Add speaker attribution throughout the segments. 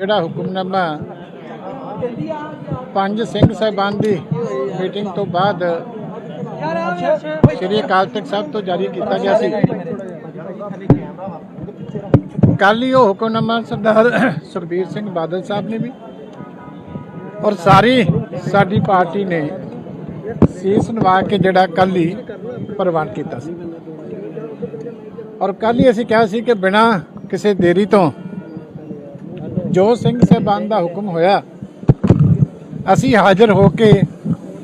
Speaker 1: ਜਿਹੜਾ ਹੁਕਮਨਾਮਾ ਪੰਜ ਸਿੰਘ ਸਾਹਿਬਾਨ ਦੀ ਮੀਟਿੰਗ ਤੋਂ ਬਾਅਦ ਸ਼੍ਰੀ ਅਕਾਲ ਤਖਤ ਸਾਹਿਬ ਤੋਂ ਜਾਰੀ ਕੀਤਾ ਗਿਆ ਸੀ। ਕੱਲ ਹੀ ਉਹ ਹੁਕਮਨਾਮਾ ਸਰਦਾਰ ਸੁਖਬੀਰ ਸਿੰਘ ਬਾਦਲ ਸਾਹਿਬ ਨੇ ਵੀ ਔਰ ਸਾਰੀ ਸਾਡੀ ਪਾਰਟੀ ਨੇ ਸੀਸ ਨਵਾ ਕੇ ਜਿਹੜਾ ਕੱਲ ਹੀ ਪ੍ਰਵਾਨ ਕੀਤਾ ਸੀ। ਔਰ ਕੱਲ ਹੀ ਅਸੀਂ ਕਿਹਾ ਸੀ ਕਿ ਬਿਨਾਂ ਕਿਸੇ ਦੇਰੀ ਤੋਂ ਜੋ ਸਿੰਘ ਸਾਹਿਬਾਨ ਦਾ ਹੁਕਮ ਹੋਇਆ, ਅਸੀਂ ਹਾਜ਼ਰ ਹੋ ਕੇ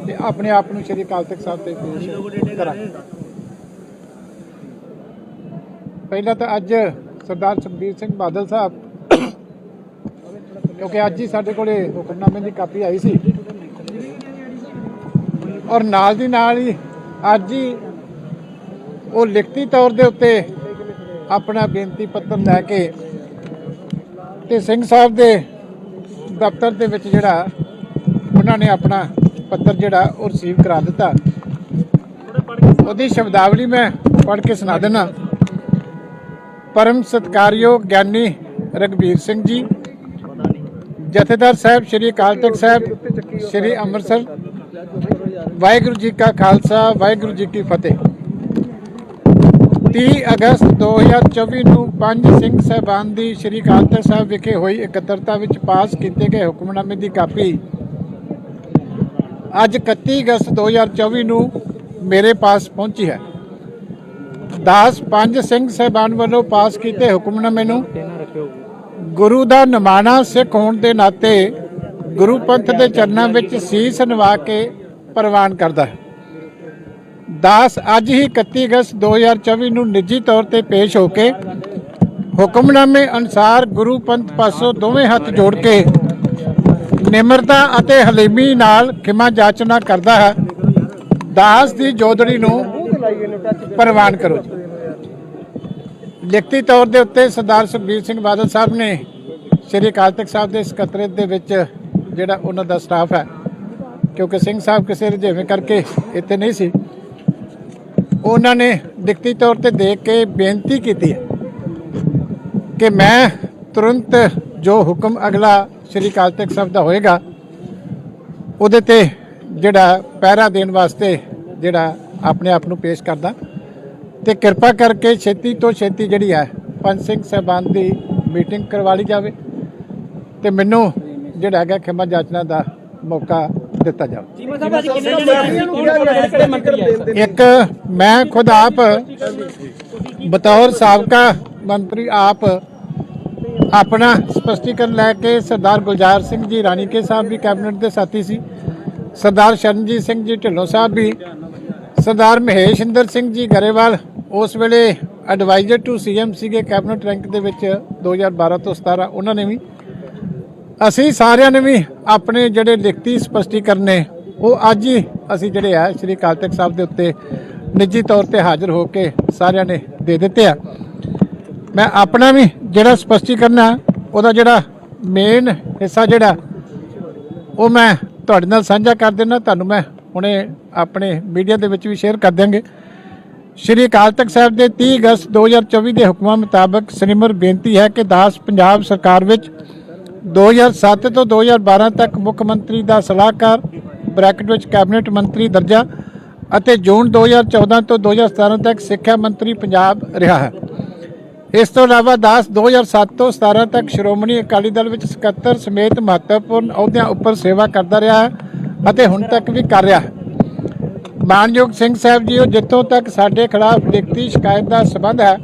Speaker 1: ਤੇ ਆਪਣੇ ਆਪ ਨੂੰ ਸ਼੍ਰੀ ਅਕਾਲ ਤਖਤ ਸਾਹਿਬ ਤੇ ਪੇਸ਼ ਕਰਾਂਗੇ। ਪਹਿਲਾਂ ਤਾਂ ਅੱਜ ਸਰਦਾਰ ਸੁਖਬੀਰ ਸਿੰਘ ਬਾਦਲ ਸਾਹਿਬ, ਕਿਉਂਕਿ ਅੱਜ ਹੀ ਸਾਡੇ ਕੋਲੇ ਹੁਕਮਨਾਮੇ ਦੀ ਕਾਪੀ ਆਈ ਸੀ। ਔਰ ਨਾਲ ਦੀ ਨਾਲ ਹੀ ਅੱਜ ਹੀ ਉਹ ਲਿਖਤੀ ਤੌਰ ਦੇ ਉੱਤੇ ਆਪਣਾ ਬੇਨਤੀ ਪੱਤਰ ਲੈ ਕੇ ਤੇ ਸਿੰਘ ਸਾਹਿਬ ਦੇ ਦਫ਼ਤਰ ਦੇ ਵਿੱਚ ਜਿਹੜਾ, ਉਹਨਾਂ ਨੇ ਆਪਣਾ ਪੱਤਰ ਜਿਹੜਾ ਉਹ ਰਿਸੀਵ ਕਰਾ ਦਿੱਤਾ। ਉਹਦੀ ਸ਼ਬਦਾਵਲੀ ਮੈਂ ਪੜ੍ਹ ਕੇ ਸੁਣਾ ਦਿੰਦਾ ਪਰਮ ਸਤਕਾਰਯੋਗ ਗਿਆਨੀ ਰਗਵੀਰ ਸਿੰਘ ਜੀ, ਜਥੇਦਾਰ ਸਾਹਿਬ ਸ਼੍ਰੀ ਅਕਾਲ ਤਖਤ ਸਾਹਿਬ, ਸ਼੍ਰੀ ਅੰਮ੍ਰਿਤਸਰ, ਵਾਹਿਗੁਰੂ ਜੀ ਕਾ ਖਾਲਸਾ, ਵਾਹਿਗੁਰੂ ਜੀ ਕੀ ਫਤਿਹ। 30 ਅਗਸਤ 2024 ਨੂੰ ਪੰਜ ਸਿੰਘ ਸਾਹਿਬਾਨ ਦੀ ਸ਼੍ਰੀ ਅਕਾਲ ਸਾਹਿਬ ਵਿਖੇ ਹੋਈ ਇਕੱਤਰਤਾ ਵਿੱਚ ਪਾਸ ਕੀਤੇ ਗਏ ਹੁਕਮਨਾਮੇ ਦੀ ਕਾਪੀ। ਅੱਜ 31 ਅਗਸਤ 2024 ਨੂੰ ਮੇਰੇ ਪਾਸ ਪਹੁੰਚੀ ਹੈ। ਦਾਸ ਪੰਜ ਸਿੰਘ ਸਾਹਿਬਾਨ ਵੱਲੋਂ ਪਾਸ ਕੀਤੇ ਹੁਕਮਨਾਮੇ ਨੂੰ ਗੁਰੂ ਦਾ ਨਿਮਾਣਾ ਸਿੱਖ ਹੋਣ ਦੇ ਨਾਤੇ ਗੁਰੂ ਪੰਥ ਦੇ ਚਰਨਾਂ ਵਿੱਚ ਸੀਸ ਨਵਾ ਕੇ ਪ੍ਰਵਾਨ ਕਰਦਾ ਹੈ। ਦਾਸ ਅੱਜ ਹੀ 31 ਅਗਸਤ 2024 ਨੂੰ ਨਿੱਜੀ ਤੌਰ ਤੇ ਪੇਸ਼ ਹੋ ਕੇ ਹੁਕਮਨਾਮੇ ਅਨੁਸਾਰ ਗੁਰੂ ਪੰਥ ਪਾਸੋਂ ਦੋਵੇਂ ਹੱਥ ਜੋੜ ਕੇ ਨਿਮਰਤਾ ਅਤੇ ਹਲੀਮੀ ਨਾਲ ਖਿਮਾ ਜਾਚਨਾ ਕਰਦਾ ਹੈ। ਦਾਸ ਦੀ ਜੋਦੜੀ ਨੂੰ ਪ੍ਰਵਾਨ ਕਰੋ ਲਿਖਤੀ ਤੌਰ ਦੇ ਉੱਤੇ ਸਰਦਾਰ ਸੁਖਬੀਰ ਸਿੰਘ ਬਾਦਲ ਸਾਹਿਬ ਨੇ ਸ਼੍ਰੀ ਅਕਾਲ ਤਖਤ ਸਾਹਿਬ ਦੇ ਸਕੱਤਰੇਤ ਦੇ ਵਿੱਚ ਜਿਹੜਾ ਉਹਨਾਂ ਦਾ ਸਟਾਫ ਹੈ, ਕਿਉਂਕਿ ਸਿੰਘ ਸਾਹਿਬ ਕਿਸੇ ਰੁਝੇਵੇਂ ਕਰਕੇ ਇੱਥੇ ਨਹੀਂ ਸੀ। ਉਹਨਾਂ ਨੇ ਲਿਖਤੀ ਤੌਰ ਤੇ ਦੇਖ ਕੇ ਬੇਨਤੀ ਕੀਤੀ ਕਿ ਮੈਂ ਤੁਰੰਤ ਜੋ ਹੁਕਮ ਅਗਲਾ ਸ਼੍ਰੀ ਕਾਲ ਤਖਤ ਸਾਹਿਬ ਦਾ ਹੋਏਗਾ, ਉਹਦੇ ਤੇ ਜਿਹੜਾ ਪਹਿਰਾ ਦੇਣ ਵਾਸਤੇ ਜਿਹੜਾ ਆਪਣੇ ਆਪ ਨੂੰ ਪੇਸ਼ ਕਰਦਾ। ਤੇ ਕਿਰਪਾ ਕਰਕੇ ਛੇਤੀ ਤੋਂ ਛੇਤੀ ਜਿਹੜੀ ਹੈ ਪੰਜ ਸਿੰਘ ਸਾਹਿਬਾਨ ਦੀ ਮੀਟਿੰਗ ਕਰਵਾ ਲਈ ਜਾਵੇ। ਤੇ ਮੈਨੂੰ ਜਿਹੜਾ ਹੈਗਾ ਖਿਮਾ ਜਾਚਨਾ ਦਾ ਮੌਕਾ ਦਿੱਤਾ ਜਾਵੇ
Speaker 2: ਚੀਮਾ ਸਾਹਿਬ ਅੱਜ ਕਿੰਨੇ ਮੰਤਰੀ ਕਿਹੜੇ ਮੰਤਰੀ ਆਏ?
Speaker 1: ਇੱਕ ਮੈਂ ਖੁਦ ਆਪ ਬਤੌਰ ਸਾਬਕਾ ਮੰਤਰੀ ਆਪ ਆਪਣਾ ਸਪਸ਼ਟੀਕਰਨ ਲੈ ਕੇ ਸਰਦਾਰ ਗੁਲਜ਼ਾਰ ਸਿੰਘ ਜੀ ਰਾਣੀਕੇ ਸਾਹਿਬ ਵੀ ਕੈਬਨਿਟ ਦੇ ਸਾਥੀ ਸੀ ਸਰਦਾਰ ਸ਼ਰਨਜੀਤ ਸਿੰਘ ਜੀ ਢਿੱਲੋਂ ਸਾਹਿਬ ਵੀ ਸਰਦਾਰ ਮਹੇਸ਼ਿੰਦਰ ਸਿੰਘ ਜੀ ਗਰੇਵਾਲ ਉਸ ਵੇਲੇ ਐਡਵਾਈਜ਼ਰ ਟੂ ਸੀਐਮ ਸੀਗੇ ਕੈਬਨਿਟ ਰੈਂਕ ਦੇ ਵਿੱਚ 2012 ਤੋਂ 17 ਉਹਨਾਂ ਨੇ ਵੀ ਅਸੀਂ ਸਾਰਿਆਂ ਨੇ ਵੀ ਆਪਣੇ ਜਿਹੜੇ ਲਿਖਤੀ ਸਪਸ਼ਟੀਕਰਨ ਨੇ, ਉਹ ਅੱਜ ਹੀ ਅਸੀਂ ਜਿਹੜੇ ਆ, ਸ਼੍ਰੀ ਅਕਾਲ ਤਖਤ ਸਾਹਿਬ ਦੇ ਉੱਤੇ ਨਿੱਜੀ ਤੌਰ ਤੇ ਹਾਜ਼ਰ ਹੋ ਕੇ ਸਾਰਿਆਂ ਨੇ ਦੇ ਦਿੱਤੇ ਆ। ਮੈਂ ਆਪਣਾ ਵੀ ਜਿਹੜਾ ਸਪਸ਼ਟੀਕਰਨ ਆ, ਉਹਦਾ ਜਿਹੜਾ ਮੇਨ ਹਿੱਸਾ ਜਿਹੜਾ, ਉਹ ਮੈਂ ਤੁਹਾਡੇ ਨਾਲ ਸਾਂਝਾ ਕਰ ਦੇਣਾ ਤੁਹਾਨੂੰ ਮੈਂ ਹੁਣੇ ਆਪਣੇ ਮੀਡੀਆ ਦੇ ਵਿੱਚ ਵੀ ਸ਼ੇਅਰ ਕਰ ਦਿਆਂਗੇ। ਸ਼੍ਰੀ ਅਕਾਲ ਤਖਤ ਸਾਹਿਬ ਦੇ 30 ਅਗਸਤ 2024 ਦੇ ਹੁਕਮਾਂ ਮੁਤਾਬਕ ਸ੍ਰੀਮਰ ਬੇਨਤੀ ਹੈ ਕਿ ਦਾਸ ਪੰਜਾਬ ਸਰਕਾਰ ਵਿੱਚ 2007 ਤੋਂ 2012 ਤੱਕ ਮੁੱਖ ਮੰਤਰੀ ਦਾ ਸਲਾਹਕਾਰ, ਬ੍ਰੈਕਟ ਵਿੱਚ ਕੈਬਨਿਟ ਮੰਤਰੀ ਦਰਜਾ ਅਤੇ ਜੂਨ 2014 ਤੋਂ 2017 ਤੱਕ ਸਿੱਖਿਆ ਮੰਤਰੀ ਪੰਜਾਬ ਰਿਹਾ ਹੈ। ਇਸ ਤੋਂ ਇਲਾਵਾ ਦਾਸ 2007 ਤੋਂ 17 ਤੱਕ ਸ਼੍ਰੋਮਣੀ ਅਕਾਲੀ ਦਲ ਵਿੱਚ ਸਕੱਤਰ ਸਮੇਤ ਮਹੱਤਵਪੂਰਨ ਅਹੁਦਿਆਂ ਉੱਪਰ ਸੇਵਾ ਕਰਦਾ ਰਿਹਾ ਹੈ ਅਤੇ ਹੁਣ ਤੱਕ ਵੀ ਕਰ ਰਿਹਾ ਹੈ। ਮਾਨਯੋਗ ਸਿੰਘ ਸਾਹਿਬ ਜੀ, ਉਹ ਜਿੱਥੋਂ ਤੱਕ ਸਾਡੇ ਖਿਲਾਫ ਲਿਖਤੀ ਸ਼ਿਕਾਇਤ ਦਾ ਸਬੰਧ ਹੈ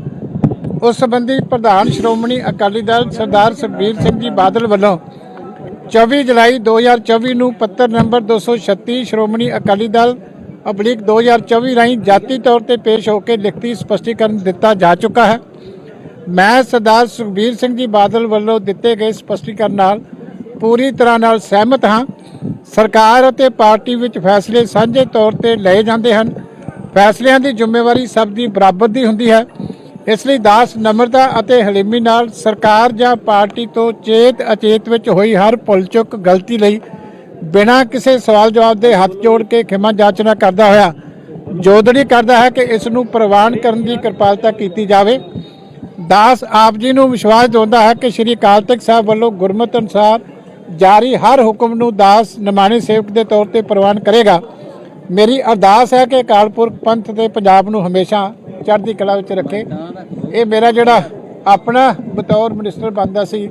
Speaker 1: ਉਸ ਸੰਬੰਧੀ ਪ੍ਰਧਾਨ ਸ਼੍ਰੋਮਣੀ ਅਕਾਲੀ ਦਲ ਸਰਦਾਰ ਸੁਖਬੀਰ ਸਿੰਘ ਜੀ ਬਾਦਲ ਵੱਲੋਂ 24 ਜੁਲਾਈ 2024 ਨੂੰ ਪੱਤਰ ਨੰਬਰ 236 ਸ਼੍ਰੋਮਣੀ ਅਕਾਲੀ ਦਲ ਅਬਲਿਕ 2024 ਰਾਹੀਂ ਜਾਤੀ ਤੌਰ ਤੇ ਪੇਸ਼ ਹੋ ਕੇ ਲਿਖਤੀ ਸਪਸ਼ਟੀਕਰਨ ਦਿੱਤਾ ਜਾ ਚੁੱਕਾ ਹੈ। ਮੈਂ ਸਰਦਾਰ ਸੁਖਬੀਰ ਸਿੰਘ ਜੀ ਬਾਦਲ ਵੱਲੋਂ ਦਿੱਤੇ ਗਏ ਸਪਸ਼ਟੀਕਰਨ ਨਾਲ ਪੂਰੀ ਤਰ੍ਹਾਂ ਨਾਲ ਸਹਿਮਤ ਹਾਂ। ਸਰਕਾਰ ਅਤੇ ਪਾਰਟੀ ਵਿੱਚ ਫੈਸਲੇ ਸਾਂਝੇ ਤੌਰ ਤੇ ਲਏ ਜਾਂਦੇ ਹਨ। ਫੈਸਲਿਆਂ ਦੀ ਜ਼ਿੰਮੇਵਾਰੀ ਸਭ ਦੀ ਬਰਾਬਰ ਦੀ ਹੁੰਦੀ ਹੈ। ਇਸ ਲਈ ਦਾਸ ਨਮਰਤਾ ਅਤੇ ਹਲੀਮੀ ਨਾਲ ਸਰਕਾਰ ਜਾਂ ਪਾਰਟੀ ਤੋਂ ਚੇਤ ਅਚੇਤ ਵਿੱਚ ਹੋਈ ਹਰ ਭੁੱਲ ਚੁੱਕ ਗਲਤੀ ਲਈ ਬਿਨਾਂ ਕਿਸੇ ਸਵਾਲ ਜਵਾਬ ਦੇ ਹੱਥ ਜੋੜ ਕੇ ਖਿਮਾ ਜਾਚਨਾ ਕਰਦਾ ਹੋਇਆ। ਜੋਦੜੀ ਕਰਦਾ ਹੈ ਕਿ ਇਸ ਨੂੰ ਪ੍ਰਵਾਨ ਕਰਨ ਦੀ ਕਿਰਪਾਲਤਾ ਕੀਤੀ ਜਾਵੇ। ਦਾਸ ਆਪ ਜੀ ਨੂੰ ਵਿਸ਼ਵਾਸ ਦਿਵਾਉਂਦਾ ਹੈ ਕਿ ਸ੍ਰੀ ਅਕਾਲ ਤਖਤ ਸਾਹਿਬ ਵੱਲੋਂ ਗੁਰਮਤਿ ਅਨੁਸਾਰ ਜਾਰੀ ਹਰ ਹੁਕਮ ਨੂੰ ਦਾਸ ਨਿਮਾਣੇ ਸੇਵਕ ਦੇ ਤੌਰ ਤੇ ਪ੍ਰਵਾਨ ਕਰੇਗਾ। ਮੇਰੀ ਅਰਦਾਸ ਹੈ ਕਿ ਅਕਾਲ ਪੁਰਖ ਪੰਥ ਤੇ ਪੰਜਾਬ ਨੂੰ ਹਮੇਸ਼ਾ ਚੜ੍ਹਦੀ ਕਲਾ ਵਿੱਚ ਰੱਖੇ। ਇਹ ਮੇਰਾ ਜਿਹੜਾ ਆਪਣਾ ਬਤੌਰ ਮਿਨਿਸਟਰ ਬਣਦਾ ਸੀ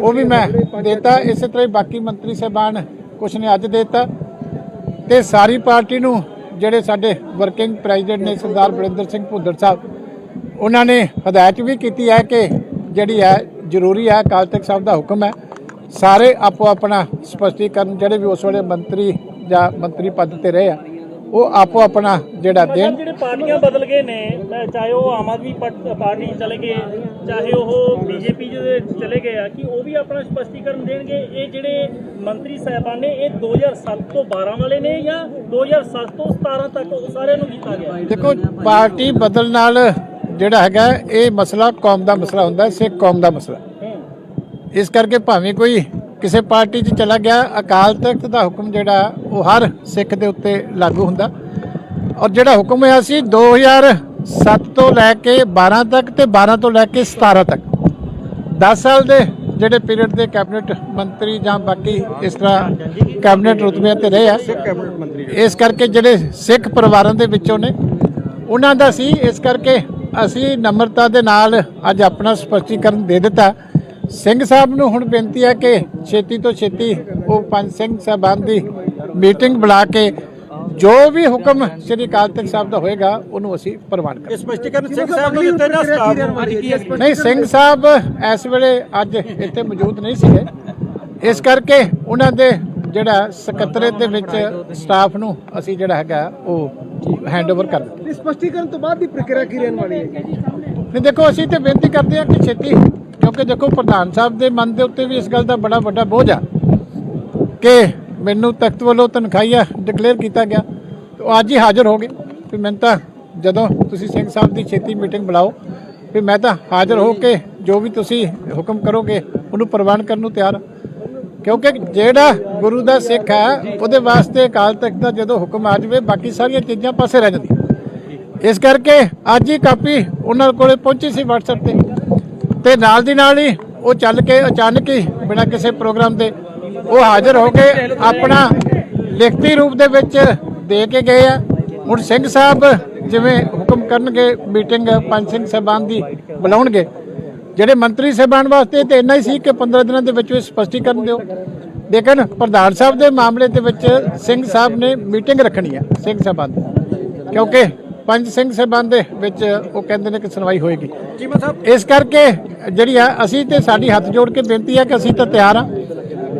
Speaker 1: ਉਹ ਵੀ ਮੈਂ ਦੇਤਾ। ਇਸੇ ਤਰ੍ਹਾਂ ਹੀ ਬਾਕੀ ਮੰਤਰੀ ਸਾਹਿਬਾਨ ਕੁਛ ਨੇ ਅੱਜ ਦੇਤਾ। ਤੇ ਸਾਰੀ ਪਾਰਟੀ ਨੂੰ ਜਿਹੜੇ ਸਾਡੇ ਵਰਕਿੰਗ ਪ੍ਰੈਜ਼ੀਡੈਂਟ ਨੇ ਸਰਦਾਰ ਬਰਿੰਦਰ ਸਿੰਘ ਭੁੱਦਰ ਸਾਹਿਬ ਉਹਨਾਂ ਨੇ ਹਦਾਇਤ ਵੀ ਕੀਤੀ ਹੈ ਕਿ ਜਿਹੜੀ ਹੈ ਜ਼ਰੂਰੀ ਹੈ ਅਕਾਲ ਤਖਤ ਸਾਹਿਬ ਦਾ ਹੁਕਮ ਹੈ ਸਾਰੇ ਆਪੋ ਆਪਣਾ ਸਪਸ਼ਟੀਕਰਨ ਜਿਹੜੇ ਵੀ ਉਸ ਵੇਲੇ ਮੰਤਰੀ ਜਾਂ ਮੰਤਰੀ ਪਦ ਤੇ ਰਹੇ ਆ ਉਹ ਆਪੋ ਆਪਣਾ ਜਿਹੜਾ ਦੇਣ
Speaker 2: ਜਿਹੜੇ ਪਾਰਟੀਆਂ ਬਦਲ ਗਏ ਨੇ ਚਾਹੇ ਉਹ ਆਮ ਆਦਮੀ ਪਾਰਟੀ ਚਲੇ ਗਏ ਚਾਹੇ ਉਹ ਬੀਜੇਪੀ ਦੇ ਚਲੇ ਗਏ ਆ ਕਿ ਉਹ ਵੀ ਆਪਣਾ ਸਪਸ਼ਟੀਕਰਨ ਦੇਣਗੇ। ਇਹ ਜਿਹੜੇ ਮੰਤਰੀ ਸਾਹਿਬਾਨ ਨੇ ਇਹ 2007 ਤੋਂ 12 ਵਾਲੇ ਨੇ ਜਾਂ 2007 ਤੋਂ 17 ਤੱਕ ਉਹ ਸਾਰਿਆਂ ਨੂੰ ਕੀਤਾ ਗਿਆ।
Speaker 1: ਦੇਖੋ ਪਾਰਟੀ ਬਦਲ ਨਾਲ ਜਿਹੜਾ ਹੈਗਾ ਇਹ ਮਸਲਾ ਕੌਮ ਦਾ ਮਸਲਾ ਹੁੰਦਾ ਸਿੱਖ ਕੌਮ ਦਾ ਮਸਲਾ। ਇਸ ਕਰਕੇ ਭਾਵੇਂ ਕੋਈ ਕਿਸੇ ਪਾਰਟੀ 'ਚ ਚਲਾ ਗਿਆ, ਅਕਾਲ ਤਖਤ ਦਾ ਹੁਕਮ ਜਿਹੜਾ, ਉਹ ਹਰ ਸਿੱਖ ਦੇ ਉੱਤੇ ਲਾਗੂ ਹੁੰਦਾ। ਔਰ ਜਿਹੜਾ ਹੁਕਮ ਹੋਇਆ ਸੀ 2007 ਤੋਂ ਲੈ ਕੇ 12 ਤੱਕ ਤੇ 12 ਤੋਂ ਲੈ ਕੇ 17 ਤੱਕ। 10 ਸਾਲ ਦੇ ਜਿਹੜੇ ਪੀਰੀਅਡ ਦੇ ਕੈਬਨਿਟ ਮੰਤਰੀ ਜਾਂ ਬਾਕੀ ਇਸ ਤਰ੍ਹਾਂ ਕੈਬਨਿਟ ਰੁਤਬਿਆਂ ਤੇ ਰਹੇ ਆ, ਇਸ ਕਰਕੇ ਜਿਹੜੇ ਸਿੱਖ ਪਰਿਵਾਰਾਂ ਦੇ ਵਿੱਚੋਂ ਨੇ, ਉਹਨਾਂ ਦਾ ਸੀ। ਇਸ ਕਰਕੇ ਅਸੀਂ ਨਮਰਤਾ ਦੇ ਨਾਲ ਅੱਜ ਆਪਣਾ ਸਪਸ਼ਟੀਕਰਨ ਦੇ ਦਿੱਤਾ। ਸਿੰਘ ਸਾਹਿਬ ਨੂੰ ਹੁਣ ਬੇਨਤੀ ਹੈ ਕਿ ਛੇਤੀ ਤੋਂ ਛੇਤੀ ਉਹ ਪੰਜ ਸਿੰਘ ਸਾਹਿਬਾਨ ਦੀ ਮੀਟਿੰਗ ਬੁਲਾ ਕੇ ਜੋ ਵੀ ਹੁਕਮ ਸ੍ਰੀ ਅਕਾਲ ਤਖਤ ਸਾਹਿਬ ਦਾ ਹੋਏਗਾ ਉਹਨੂੰ ਅਸੀਂ ਪ੍ਰਵਾਨ ਕਰਾਂਗੇ।
Speaker 3: ਸਪਸ਼ਟੀਕਰਨ ਸਿੰਘ ਸਾਹਿਬ ਨੂੰ ਦਿੱਤੇ ਜਾਂ ਸਟਾਫ
Speaker 1: ਨਹੀਂ ਸਿੰਘ ਸਾਹਿਬ ਇਸ ਵੇਲੇ ਅੱਜ ਇੱਥੇ ਮੌਜੂਦ ਨਹੀਂ ਸੀਗੇ। ਇਸ ਕਰਕੇ ਉਹਨਾਂ ਦੇ ਜਿਹੜਾ ਸਕੱਤਰੇਤ ਦੇ ਵਿੱਚ ਸਟਾਫ ਨੂੰ ਅਸੀਂ ਜਿਹੜਾ ਹੈਗਾ ਉਹ ਹੈਂਡਓਵਰ ਕਰ ਦਿੱਤਾ।
Speaker 4: ਸਪਸ਼ਟੀਕਰਨ ਤੋਂ ਬਾਅਦ ਦੀ ਪ੍ਰਕਿਰਿਆ ਕੀ ਰਹਿਣ ਵਾਲੀ ਹੈ?
Speaker 1: ਨਹੀਂ ਦੇਖੋ ਅਸੀਂ ਤੇ ਬੇਨਤੀ ਕਰਦੇ ਹਾਂ ਕਿ ਛੇਤੀ ਕਿਉਂਕਿ ਦੇਖੋ ਪ੍ਰਧਾਨ ਸਾਹਿਬ ਦੇ ਮਨ ਦੇ ਉੱਤੇ ਵੀ ਇਸ ਗੱਲ ਦਾ ਬੜਾ ਵੱਡਾ ਬੋਝ ਆ ਕਿ ਮੈਨੂੰ ਤਖਤ ਵੱਲੋਂ ਤਨਖਾਹੀਆ ਡਿਕਲੇਅਰ ਕੀਤਾ ਗਿਆ। ਤੇ ਉਹ ਅੱਜ ਹੀ ਹਾਜ਼ਰ ਹੋ ਗਏ। ਵੀ ਮੈਂ ਤਾਂ ਜਦੋਂ ਤੁਸੀਂ ਸਿੰਘ ਸਾਹਿਬ ਦੀ ਛੇਤੀ ਮੀਟਿੰਗ ਬੁਲਾਓ, ਵੀ ਮੈਂ ਤਾਂ ਹਾਜ਼ਰ ਹੋ ਕੇ ਜੋ ਵੀ ਤੁਸੀਂ ਹੁਕਮ ਕਰੋਗੇ, ਉਹਨੂੰ ਪ੍ਰਵਾਨ ਕਰਨ ਨੂੰ ਤਿਆਰ ਹਾਂ ਕਿਉਂਕਿ ਜਿਹੜਾ ਗੁਰੂ ਦਾ ਸਿੱਖ ਹੈ, ਉਹਦੇ ਵਾਸਤੇ ਅਕਾਲ ਤਖਤ ਦਾ ਜਦੋਂ ਹੁਕਮ ਆ ਜਾਵੇ, ਬਾਕੀ ਸਾਰੀਆਂ ਚੀਜ਼ਾਂ ਪਾਸੇ ਰਹਿ ਜਾਂਦੀਆਂ। ਇਸ ਕਰਕੇ ਅੱਜ ਹੀ ਕਾਪੀ ਉਹਨਾਂ ਕੋਲੇ ਪਹੁੰਚੀ ਸੀ WhatsApp ਤੇ। ਤੇ ਨਾਲ ਦੀ ਨਾਲ ਹੀ ਉਹ ਚੱਲ ਕੇ ਅਚਾਨਕ ਹੀ ਬਿਨਾਂ ਕਿਸੇ ਪ੍ਰੋਗਰਾਮ ਦੇ ਉਹ ਹਾਜ਼ਰ ਹੋ ਕੇ ਆਪਣਾ ਲਿਖਤੀ ਰੂਪ ਦੇ ਵਿੱਚ ਦੇ ਕੇ ਗਏ ਆ। ਹੁਣ ਸਿੰਘ ਸਾਹਿਬ ਜਿਵੇਂ ਹੁਕਮ ਕਰਨਗੇ, ਮੀਟਿੰਗ ਪੰਜ ਸਿੰਘ ਸਾਹਿਬਾਨ ਦੀ ਬੁਲਾਉਣਗੇ ਜਿਹੜੇ ਮੰਤਰੀ ਸਾਹਿਬਾਨ ਵਾਸਤੇ ਤੇ ਇੰਨਾ ਹੀ ਸੀ ਕਿ 15 ਦਿਨਾਂ ਦੇ ਵਿੱਚ ਉਹ ਸਪਸ਼ਟੀਕਰਨ ਦਿਓ। ਲੇਕਿਨ ਪ੍ਰਧਾਨ ਸਾਹਿਬ ਦੇ ਮਾਮਲੇ ਦੇ ਵਿੱਚ ਸਿੰਘ ਸਾਹਿਬ ਨੇ ਮੀਟਿੰਗ ਰੱਖਣੀ ਹੈ ਸਿੰਘ ਸਾਹਿਬਾਨ ਕਿਉਂਕਿ ਪੰਜ ਸਿੰਘ ਸਾਹਿਬਾਨ ਦੇ ਵਿੱਚ ਉਹ ਕਹਿੰਦੇ ਨੇ ਕਿ ਸੁਣਵਾਈ ਹੋਏਗੀ।
Speaker 3: ਚੀਮਾ ਸਾਹਿਬ
Speaker 1: ਇਸ ਕਰਕੇ ਜਿਹੜੀ ਆ ਅਸੀਂ ਤੇ ਸਾਡੀ ਹੱਥ ਜੋੜ ਕੇ ਬੇਨਤੀ ਹੈ ਕਿ ਅਸੀਂ ਤਾਂ ਤਿਆਰ ਆ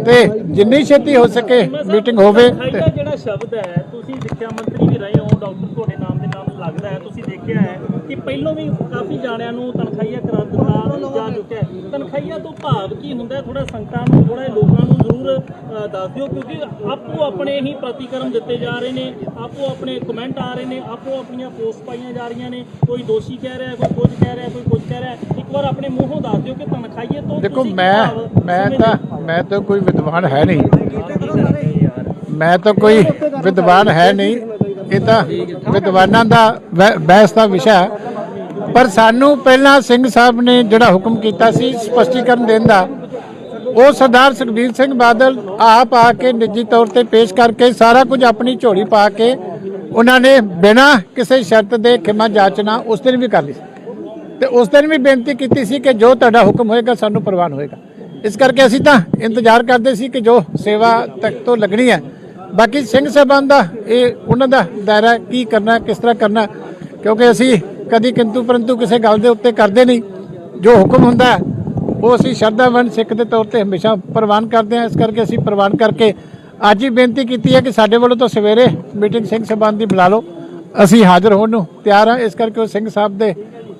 Speaker 1: ਤੇ ਜਿੰਨੀ ਛੇਤੀ ਹੋ ਸਕੇ ਮੀਟਿੰਗ ਹੋਵੇ
Speaker 2: ਜਿਹੜਾ ਸ਼ਬਦ ਹੈ ਤੁਸੀਂ ਸਿੱਖਿਆ ਮੰਤਰੀ ਵੀ ਰਹੇ ਹੋ ਡਾਕਟਰ ਤੁਹਾਡੇ ਨਾਮ ਦੇ ਨਾਮ ਲੱਗਦਾ ਹੈ ਤੁਸੀਂ ਦੇਖਿਆ ਹੈ ਕਿ ਪਹਿਲੋਂ ਵੀ ਕਾਫੀ ਜਾਣਿਆਂ ਨੂੰ ਤਨਖਾਹੀਆ ਕਰਾ ਦਿੱਤਾ ਜਾ ਚੁੱਕਿਆ ਤਨਖਾਹੀਆ ਤੋਂ ਭਾਵ ਕੀ ਹੁੰਦਾ ਥੋੜਾ ਸੰਗਤਾਂ ਨੂੰ ਥੋੜਾ ਲੋਕਾਂ ਨੂੰ ਜ਼ਰੂਰ ਦੱਸ ਦਿਓ ਕਿਉਂਕਿ ਆਪੋ ਆਪਣੇ ਹੀ ਪ੍ਰਤੀਕਰਮ ਦਿੱਤੇ ਜਾ ਰਹੇ ਨੇ ਆਪੋ ਆਪਣੇ ਕਮੈਂਟ ਆ ਰਹੇ ਨੇ ਆਪੋ ਆਪਣੀਆਂ ਪੋਸਟ ਪਾਈਆਂ ਜਾ ਰਹੀਆਂ ਨੇ ਕੋਈ ਦੋਸ਼ੀ ਕਹਿ ਰਿਹਾ ਕੋਈ ਕੁਝ ਕਹਿ ਰਿਹਾ ਕੋਈ ਕੁਝ ਕਹਿ ਰਿਹਾ ਇੱਕ ਵਾਰ ਆਪਣੇ ਮੂੰਹੋਂ ਦੱਸ ਦਿਓ ਕਿ ਤਨਖਾਹੀਏ ਤੋਂ
Speaker 1: ਦੇਖੋ ਮੈਂ ਮੈਂ ਤਾਂ ਮੈਂ ਤਾਂ ਕੋਈ ਵਿਦਵਾਨ ਹੈ ਨਹੀਂ। ਮੈਂ ਤਾਂ ਕੋਈ ਵਿਦਵਾਨ ਹੈ ਨਹੀਂ। ਇਹ ਤਾਂ ਵਿਦਵਾਨਾਂ ਦਾ ਬਹਿ- ਬਹਿਸ ਦਾ ਵਿਸ਼ਾ ਪਰ ਸਾਨੂੰ ਪਹਿਲਾਂ ਸਿੰਘ ਸਾਹਿਬ ਨੇ ਜਿਹੜਾ ਹੁਕਮ ਕੀਤਾ ਸੀ ਸਪਸ਼ਟੀਕਰਨ ਦੇਣ ਦਾ ਉਹ ਸਰਦਾਰ ਸੁਖਬੀਰ ਸਿੰਘ ਬਾਦਲ ਆਪ ਆ ਕੇ ਨਿੱਜੀ ਤੌਰ ਤੇ ਪੇਸ਼ ਕਰਕੇ ਸਾਰਾ ਕੁਝ ਆਪਣੀ ਝੋਲੀ ਪਾ ਕੇ ਉਹਨਾਂ ਨੇ ਬਿਨਾਂ ਕਿਸੇ ਸ਼ਰਤ ਦੇ ਖਿਮਾ ਜਾਚਨਾ ਉਸ ਦਿਨ ਵੀ ਕਰ ਲਈ ਸੀ। ਤੇ ਉਸ ਦਿਨ ਵੀ ਬੇਨਤੀ ਕੀਤੀ ਸੀ ਕਿ ਜੋ ਤੁਹਾਡਾ ਹੁਕਮ ਹੋਏਗਾ ਸਾਨੂੰ ਪ੍ਰਵਾਨ ਹੋਏਗਾ। ਇਸ ਕਰਕੇ ਅਸੀਂ ਤਾਂ ਇੰਤਜ਼ਾਰ ਕਰਦੇ ਸੀ ਕਿ ਜੋ ਸੇਵਾ ਤੱਕ ਤੋਂ ਲੱਗਣੀ ਹੈ। ਬਾਕੀ ਸਿੰਘ ਸਾਹਿਬਾਨ ਦਾ ਇਹ ਉਹਨਾਂ ਦਾ ਦਾਇਰਾ ਕੀ ਕਰਨਾ ਕਿਸ ਤਰ੍ਹਾਂ ਕਰਨਾ ਕਿਉਂਕਿ ਅਸੀਂ ਕਦੀ ਕਿੰਤੂ ਪਰੰਤੂ ਕਿਸੇ ਗੱਲ ਦੇ ਉੱਤੇ ਕਰਦੇ ਨਹੀਂ। ਜੋ ਹੁਕਮ ਹੁੰਦਾ ਹੈ, ਉਹ ਅਸੀਂ ਸ਼ਰਧਾਵੰਦ ਸਿੱਖ ਦੇ ਤੌਰ ਤੇ ਹਮੇਸ਼ਾ ਪ੍ਰਵਾਨ ਕਰਦੇ ਹਾਂ। ਇਸ ਕਰਕੇ ਅਸੀਂ ਪ੍ਰਵਾਨ ਕਰਕੇ ਅੱਜ ਹੀ ਬੇਨਤੀ ਕੀਤੀ ਹੈ ਕਿ ਸਾਡੇ ਵੱਲੋਂ ਤਾਂ ਸਵੇਰੇ ਮੀਟਿੰਗ ਸਿੰਘ ਸਾਹਿਬਾਨ ਦੀ ਬੁਲਾ ਲਓ। ਅਸੀਂ ਹਾਜ਼ਰ ਹੋਣ ਨੂੰ ਤਿਆਰ ਹਾਂ। ਇਸ ਕਰਕੇ ਉਹ ਸਿੰਘ ਸਾਹਿਬ ਦੇ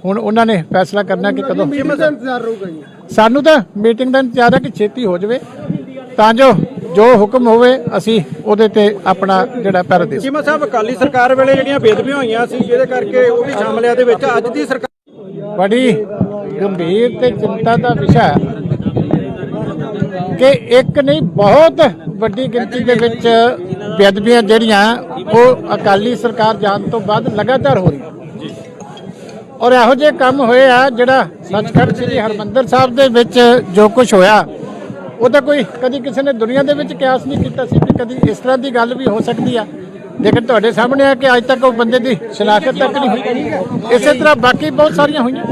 Speaker 1: ਹੁਣ ਉਹਨਾਂ ਨੇ ਫੈਸਲਾ ਕਰਨਾ ਕਿ ਕਦੋਂ।
Speaker 4: ਮੀਟਿੰਗ ਦਾ ਇੰਤਜ਼ਾਰ ਰਹੂਗਾ ਜੀ।
Speaker 1: ਸਾਨੂੰ ਤਾਂ ਮੀਟਿੰਗ ਦਾ ਇੰਤਜ਼ਾਰ ਹੈ ਕਿ ਛੇਤੀ ਹੋ ਜਾਵੇ। ਤਾਂ ਜੋ ਜੋ ਹੁਕਮ ਹੋਵੇ ਅਸੀਂ ਉਹਦੇ ਤੇ ਆਪਣਾ ਜਿਹੜਾ ਪਹਿਰਾ ਦੇ
Speaker 3: ਚੀਮਾ ਸਾਹਿਬ ਅਕਾਲੀ ਸਰਕਾਰ ਵੇਲੇ ਜਿਹੜੀਆਂ ਬੇਦਬੀਆਂ ਹੋਈਆਂ ਸੀ ਜਿਹਦੇ ਕਰਕੇ ਉਹ ਵੀ ਸ਼ਾਮਲ ਆ ਦੇ ਵਿੱਚ ਅੱਜ ਦੀ ਸਰਕਾਰ
Speaker 1: ਬੜੀ ਗੰਭੀਰ ਤੇ ਚਿੰਤਾ ਦਾ ਵਿਸ਼ਾ ਹੈ ਕਿ ਇੱਕ ਨਹੀਂ, ਬਹੁਤ ਵੱਡੀ ਗਿਣਤੀ ਦੇ ਵਿੱਚ ਬੇਅਦਬੀਆਂ ਜਿਹੜੀਆਂ ਉਹ ਅਕਾਲੀ ਸਰਕਾਰ ਜਾਣ ਤੋਂ ਬਾਅਦ ਲਗਾਤਾਰ ਹੋ ਰਹੀ ਔਰ ਇਹੋ ਜਿਹੇ ਕੰਮ ਹੋਏ ਆ ਜਿਹੜਾ ਸੱਚਖੰਡ ਸ੍ਰੀ ਹਰਮੰਦਰ ਸਾਹਿਬ ਦੇ ਵਿੱਚ ਜੋ ਕੁਝ ਹੋਇਆ, ਉਹ ਤਾਂ ਕੋਈ ਕਦੀ ਕਿਸੇ ਨੇ ਦੁਨੀਆ ਦੇ ਵਿੱਚ ਕਿਆਸ ਨਹੀਂ ਕੀਤਾ ਸੀ ਕਿ ਕਦੀ ਇਸ ਤਰ੍ਹਾਂ ਦੀ ਗੱਲ ਵੀ ਹੋ ਸਕਦੀ ਆ। ਲੇਕਿਨ ਤੁਹਾਡੇ ਸਾਹਮਣੇ ਆ ਕਿ ਅੱਜ ਤੱਕ ਉਹ ਬੰਦੇ ਦੀ ਸ਼ਨਾਖਤ ਤੱਕ ਨਹੀਂ ਹੋਈ। ਇਸੇ ਤਰ੍ਹਾਂ ਬਾਕੀ ਬਹੁਤ ਸਾਰੀਆਂ ਹੋਈਆਂ।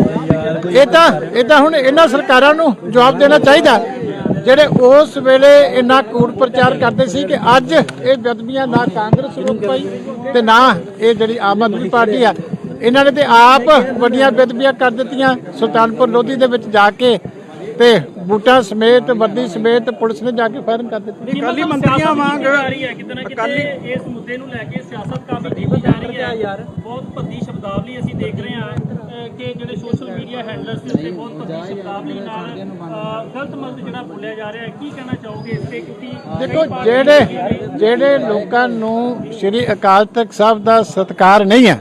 Speaker 1: ਇਹ ਤਾਂ ਇਹ ਤਾਂ ਹੁਣ ਇਹਨਾਂ ਸਰਕਾਰਾਂ ਨੂੰ ਜਵਾਬ ਦੇਣਾ ਚਾਹੀਦਾ। ਜਿਹੜੇ ਉਸ ਵੇਲੇ ਇੰਨਾ ਕੂੜ ਪ੍ਰਚਾਰ ਕਰਦੇ ਸੀ ਕਿ ਅੱਜ ਇਹ ਬਦਮੀਆਂ ਨਾ ਕਾਂਗਰਸ ਰੋਕ ਪਾਈ ਤੇ ਨਾ ਇਹ ਜਿਹੜੀ ਆਮ ਆਦਮੀ ਪਾਰਟੀ ਆ, ਇਹਨਾਂ ਨੇ ਤੇ ਆਪ ਵੱਡੀਆਂ ਬਦਮੀਆਂ ਕਰ ਦਿੱਤੀਆਂ। ਸੁਲਤਾਨਪੁਰ ਲੋਧੀ ਦੇ ਵਿੱਚ ਜਾ ਕੇ ਤੇ ਬੂਟਾ ਸਮੇਤ ਵਰਦੀ ਸਮੇਤ ਪੁਲਿਸ ਨੇ ਜਾ ਕੇ ਫਾਇਰਿੰਗ ਕਰ ਦਿੱਤੀ।
Speaker 3: ਅਕਾਲੀ ਮੰਤਰੀਆਂ ਵਾਂਗ
Speaker 2: ਕਿਤੇ ਇਸ ਮੁੱਦੇ ਨੂੰ ਲੈ ਕੇ ਸਿਆਸਤ ਕਾਫੀ ਕੀਤੀ ਜਾ ਰਹੀ ਹੈ। ਬਹੁਤ ਭੱਦੀ ਸ਼ਬਦਾਵਲੀ ਅਸੀਂ ਦੇਖ ਰਹੇ ਹਾਂ ਕਿ ਜਿਹੜੇ ਸੋਸ਼ਲ ਮੀਡੀਆ ਹੈਂਡਲਰਸ ਦੇ ਉੱਤੇ ਬਹੁਤ ਭੱਦੀ ਸ਼ਬਦਾਵਲੀ ਨਾਲ ਗਲਤ ਮਲਤ ਜਿਹੜਾ ਬੋਲਿਆ ਜਾ ਰਿਹਾ ਹੈ ਕੀ ਕਹਿਣਾ ਚਾਹੋਗੇ ਇਸ ਤੇ? ਕਿਉਂਕਿ
Speaker 1: ਦੇਖੋ ਜਿਹੜੇ ਜਿਹੜੇ ਲੋਕਾਂ ਨੂੰ ਸ੍ਰੀ ਅਕਾਲ ਤਖਤ ਸਾਹਿਬ ਦਾ ਸਤਿਕਾਰ ਨਹੀਂ ਹੈ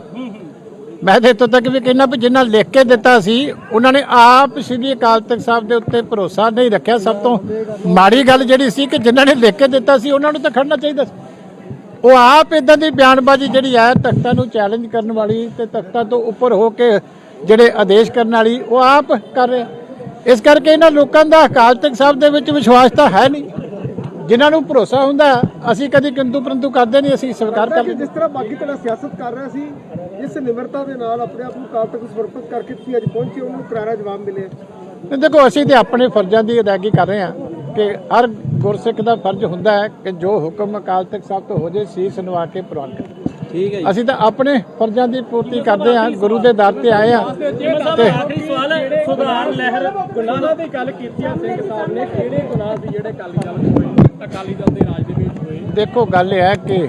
Speaker 1: ਮੈਂ ਤਾਂ ਇੱਥੋਂ ਤੱਕ ਵੀ ਕਹਿੰਦਾ ਵੀ ਜਿਨ੍ਹਾਂ ਲਿਖ ਕੇ ਦਿੱਤਾ ਸੀ, ਉਹਨਾਂ ਨੇ ਆਪ ਸ੍ਰੀ ਅਕਾਲ ਤਖਤ ਸਾਹਿਬ ਦੇ ਉੱਤੇ ਭਰੋਸਾ ਨਹੀਂ ਰੱਖਿਆ। ਸਭ ਤੋਂ ਮਾੜੀ ਗੱਲ ਜਿਹੜੀ ਸੀ ਕਿ ਜਿਨ੍ਹਾਂ ਨੇ ਲਿਖ ਕੇ ਦਿੱਤਾ ਸੀ, ਉਹਨਾਂ ਨੂੰ ਤਾਂ ਖੜਨਾ ਚਾਹੀਦਾ ਸੀ। ਉਹ ਆਪ ਇਦਾਂ ਦੀ ਬਿਆਨਬਾਜ਼ੀ ਜਿਹੜੀ ਹੈ, ਤਖਤਾਂ ਨੂੰ ਚੈਲੰਜ ਕਰਨ ਵਾਲੀ ਤੇ ਤਖਤਾਂ ਤੋਂ ਉੱਪਰ ਹੋ ਕੇ ਜਿਹੜੇ ਆਦੇਸ਼ ਕਰਨ ਵਾਲੀ, ਉਹ ਆਪ ਕਰ ਰਿਹਾ। ਇਸ ਕਰਕੇ ਇਹਨਾਂ ਲੋਕਾਂ ਦਾ ਅਕਾਲ ਤਖਤ ਸਾਹਿਬ ਦੇ ਵਿੱਚ ਵਿਸ਼ਵਾਸ ਤਾਂ ਹੈ ਨਹੀਂ। ਜਿਨ੍ਹਾਂ ਨੂੰ ਭਰੋਸਾ ਹੁੰਦਾ ਅਸੀਂ ਕਦੀ ਕਿੰਤੂ ਪਰੰਤੂ ਕਰਦੇ ਨਹੀਂ ਅਸੀਂ ਸਵੀਕਾਰ ਕਰ
Speaker 4: ਕਿ
Speaker 1: ਲੈਂਦੇ
Speaker 4: ਜਿਸ ਤਰ੍ਹਾਂ ਬਾਕੀ ਤਰ੍ਹਾਂ ਸਿਆਸਤ ਕਰ ਰਿਹਾ ਸੀ ਇਸ ਨਿਮਰਤਾ ਦੇ ਨਾਲ ਆਪਣੇ ਆਪ ਨੂੰ ਕਾਲ ਤੱਕ ਸਮਰਪਿਤ ਕਰਕੇ ਤੁਸੀਂ ਅੱਜ ਪਹੁੰਚੇ ਉਹਨੂੰ ਕਰਾਰਾ ਜਵਾਬ ਮਿਲਿਆ।
Speaker 1: ਤੇ ਦੇਖੋ ਅਸੀਂ ਤੇ ਆਪਣੇ ਫਰਜ਼ਾਂ ਦੀ ਅਦਾਇਗੀ ਕਰ ਰਹੇ ਹਾਂ ਕਿ ਹਰ ਗੁਰਸਿੱਖ ਦਾ ਫਰਜ਼ ਹੁੰਦਾ ਹੈ ਕਿ ਜੋ ਹੁਕਮ ਅਕਾਲ ਤਖਤ ਸਾਹਿਬ ਤੋਂ ਹੋ ਜੇ ਸੀਸ ਨਵਾ ਕੇ ਪ੍ਰਵਾਨ ਕਰੇ। ਠੀਕ ਹੈ ਅਸੀਂ ਤਾਂ ਆਪਣੇ ਫਰਜ਼ਾਂ ਦੀ ਪੂਰਤੀ ਕਰਦੇ ਹਾਂ ਗੁਰੂ ਦੇ ਦਰ ਤੇ ਆਏ ਹਾਂ। ਤੇ
Speaker 2: ਆਖਰੀ ਸਵਾਲ ਹੈ ਸੁਧਾਰ ਲਹਿਰ
Speaker 5: ਗੁਨਾਹਾਂ ਦੀ ਗੱਲ ਕੀਤੀ ਆ ਸਿੰਘ ਸਾਹਿਬ ਨੇ ਕਿਹੜੇ ਗੁਨਾਹ ਸੀ ਜਿਹੜੇ ਦਲ ਵਿੱਚ ਹੋਏ ਅਕਾਲੀ ਦਲ ਦੇ ਰਾਜ ਦੇ ਵਿੱਚ ਹੋਏ।
Speaker 1: ਦੇਖੋ ਗੱਲ ਇਹ ਹੈ ਕਿ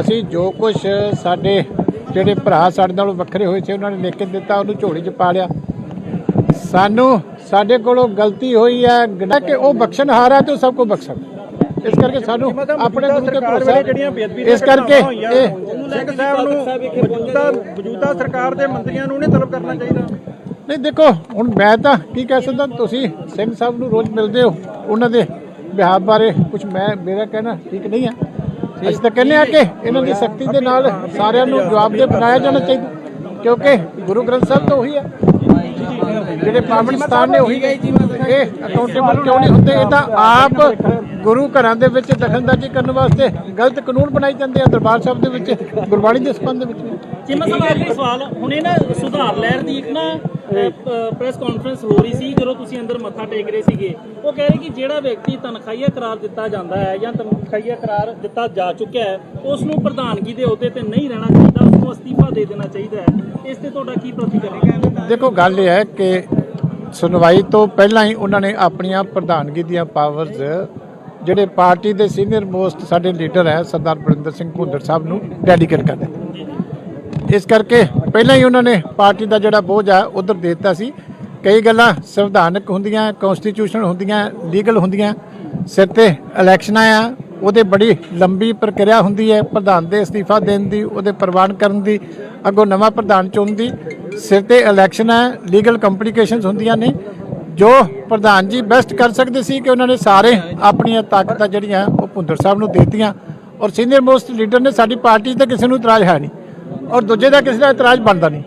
Speaker 1: ਅਸੀਂ ਜੋ ਕੁਝ ਸਾਡੇ ਜਿਹੜੇ ਭਰਾ ਸਾਡੇ ਨਾਲੋਂ ਵੱਖਰੇ ਹੋਏ ਸੀ ਉਹਨਾਂ ਨੇ ਲਿਖ ਕੇ ਦਿੱਤਾ ਉਹਨੂੰ ਝੋਲੀ 'ਚ ਪਾ ਲਿਆ। ਸਾਨੂੰ ਸਾਡੇ ਕੋਲੋਂ ਗਲਤੀ ਹੋਈ ਹੈ ਗਨਾ ਕਿ ਉਹ ਬਖਸ਼ਣਹਾਰ ਹੈ ਤੇ ਉਹ ਸਭ ਕੋ ਬਖਸ਼ਣ। ਇਸ ਕਰਕੇ ਸਾਨੂੰ ਆਪਣੇ ਗੁਰੂ ਤੇ ਭਰੋਸਾ
Speaker 3: ਬੇਅਦਬੀ
Speaker 1: ਇਸ ਕਰਕੇ ਇਹ
Speaker 3: ਸਿੰਘ ਸਾਹਿਬ ਨੂੰ ਮੌਜੂਦਾ ਮੌਜੂਦਾ ਸਰਕਾਰ ਦੇ ਮੰਤਰੀਆਂ ਨੂੰ ਨਹੀਂ ਤਲਬ ਕਰਨਾ ਚਾਹੀਦਾ।
Speaker 1: ਨਹੀਂ ਦੇਖੋ ਹੁਣ ਮੈਂ ਤਾਂ ਕੀ ਕਹਿ ਸਕਦਾ ਤੁਸੀਂ ਸਿੰਘ ਸਾਹਿਬ ਨੂੰ ਰੋਜ਼ ਮਿਲਦੇ ਹੋ ਉਹਨਾਂ ਦੇ ਵਿਹਾਰ ਬਾਰੇ ਕੁਝ ਮੈਂ, ਮੇਰਾ ਕਹਿਣਾ ਠੀਕ ਨਹੀਂ ਹੈ ਅਸੀਂ ਤਾਂ ਕਹਿੰਦੇ ਆ ਕਿ ਇਹਨਾਂ ਦੀ ਸਖਤੀ ਦੇ ਨਾਲ ਸਾਰਿਆਂ ਨੂੰ ਜਵਾਬਦੇਹ ਬਣਾਇਆ ਜਾਣਾ ਚਾਹੀਦਾ, ਕਿਉਂਕਿ ਗੁਰੂ ਗ੍ਰੰਥ ਸਾਹਿਬ ਤਾਂ ਉਹੀ ਹੈ ਜਿਹੜੇ ਪਾਵਨ ਸਥਾਨ ਨੇ ਉਹੀ ਇਹ ਅਕਾਊਂਟੇਬਲ ਕਿਉਂ ਨਹੀਂ ਹੁੰਦੇ? ਇਹ ਤਾਂ ਆਪ ਗੁਰੂ ਘਰਾਂ ਦੇ ਵਿੱਚ ਦਖਲਅੰਦਾਜ਼ੀ ਕਰਨ ਵਾਸਤੇ ਗਲਤ ਕਾਨੂੰਨ ਬਣਾਈ ਜਾਂਦੇ ਆ, ਦਰਬਾਰ ਸਾਹਿਬ ਦੇ ਵਿੱਚ, ਗੁਰਬਾਣੀ ਦੇ ਸੰਬੰਧ ਵਿੱਚ ਵੀ।
Speaker 2: ਸਾਹਿਬ, ਆਖਰੀ ਸਵਾਲ, ਹੁਣੇ ਨਾ ਸੁਧਾਰ ਲਹਿਰ ਦੀ ਇੱਕ ਨਾ ਪ੍ਰੈਸ ਕਾਨਫਰੰਸ ਹੋ ਰਹੀ ਸੀ, ਜਦੋਂ ਤੁਸੀਂ ਅੰਦਰ ਮੱਥਾ ਟੇਕ ਰਹੇ ਸੀਗੇ। ਉਹ ਕਹਿ ਰਹੇ ਕਿ ਜਿਹੜਾ ਵਿਅਕਤੀ ਤਨਖਾਹੀਆ ਕਰਾਰ ਦਿੱਤਾ ਜਾਂਦਾ ਹੈ ਜਾਂ ਤਨਖਾਹੀਆ ਕਰਾਰ ਦਿੱਤਾ ਜਾ ਚੁੱਕਿਆ ਹੈ ਉਸ ਨੂੰ ਪ੍ਰਧਾਨਗੀ ਦੇ ਅਹੁਦੇ ਤੇ ਨਹੀਂ ਰਹਿਣਾ ਚਾਹੀਦਾ ਉਸ ਨੂੰ ਅਸਤੀਫਾ ਦੇ ਦੇਣਾ ਚਾਹੀਦਾ ਹੈ। ਇਸ ਤੇ ਤੁਹਾਡਾ ਕੀ ਪ੍ਰਤੀਕਰਮ
Speaker 1: ਦੇਖੋ, ਗੱਲ ਇਹ ਹੈ ਕਿ ਸੁਣਵਾਈ ਤੋਂ ਪਹਿਲਾਂ ਹੀ ਉਹਨਾਂ ਨੇ ਆਪਣੀਆਂ ਪ੍ਰਧਾਨਗੀ ਦੀਆਂ ਪਾਵਰਜ਼ ਜਿਹੜੇ ਪਾਰਟੀ ਦੇ ਸੀਨੀਅਰ ਮੋਸਟ ਸਾਡੇ ਲੀਡਰ ਹੈ, ਸਰਦਾਰ ਬਰਿੰਦਰ ਸਿੰਘ ਭੁੰਦਰ ਸਾਹਿਬ ਨੂੰ ਡੈਡੀਕੇਟ ਕਰ ਦਿੱਤਾ। ਇਸ ਕਰਕੇ ਪਹਿਲਾਂ ਹੀ ਉਹਨਾਂ ਨੇ ਪਾਰਟੀ ਦਾ ਜਿਹੜਾ ਬੋਝ ਆ, ਉਧਰ ਦੇ ਦਿੱਤਾ ਸੀ। ਕਈ ਗੱਲਾਂ ਸੰਵਿਧਾਨਕ ਹੁੰਦੀਆਂ ਕਨਸਟੀਟਿਊਸ਼ਨ ਹੁੰਦੀਆਂ ਲੀਗਲ ਹੁੰਦੀਆਂ। ਸਿਰ ਤੇ ਇਲੈਕਸ਼ਨਾਂ ਆ ਉਹਦੇ ਬੜੀ ਲੰਬੀ ਪ੍ਰਕਿਰਿਆ ਹੁੰਦੀ ਹੈ, ਪ੍ਰਧਾਨ ਦੇ ਅਸਤੀਫਾ ਦੇਣ ਦੀ, ਉਹਦੇ ਪ੍ਰਵਾਨ ਕਰਨ ਦੀ, ਅੱਗੋਂ ਨਵਾਂ ਪ੍ਰਧਾਨ ਚੁਣਨ ਦੀ। ਸਿਰ ਤੇ ਇਲੈਕਸ਼ਨ ਹੈ ਲੀਗਲ ਕੰਪਲਿਕੇਸ਼ਨਸ ਹੁੰਦੀਆਂ ਨੇ। ਜੋ ਪ੍ਰਧਾਨ ਜੀ ਬੈਸਟ ਕਰ ਸਕਦੇ ਸੀ ਕਿ ਉਹਨਾਂ ਨੇ ਸਾਰੇ ਆਪਣੀਆਂ ਤਾਕਤਾਂ ਜਿਹੜੀਆਂ ਉਹ ਭੁੰਦਰ ਸਾਹਿਬ ਨੂੰ ਦੇ ਦਿੱਤੀਆਂ। ਔਰ ਸੀਨੀਅਰ ਮੋਸਟ ਲੀਡਰ ਨੇ ਸਾਡੀ ਪਾਰਟੀ ਤੇ ਕਿਸੇ ਨੂੰ ਇਤਰਾਜ਼ ਹੈ ਨਹੀਂ। ਔਰ ਦੂਜੇ ਦਾ ਕਿਸੇ ਦਾ ਇਤਰਾਜ਼ ਬਣਦਾ ਨਹੀਂ।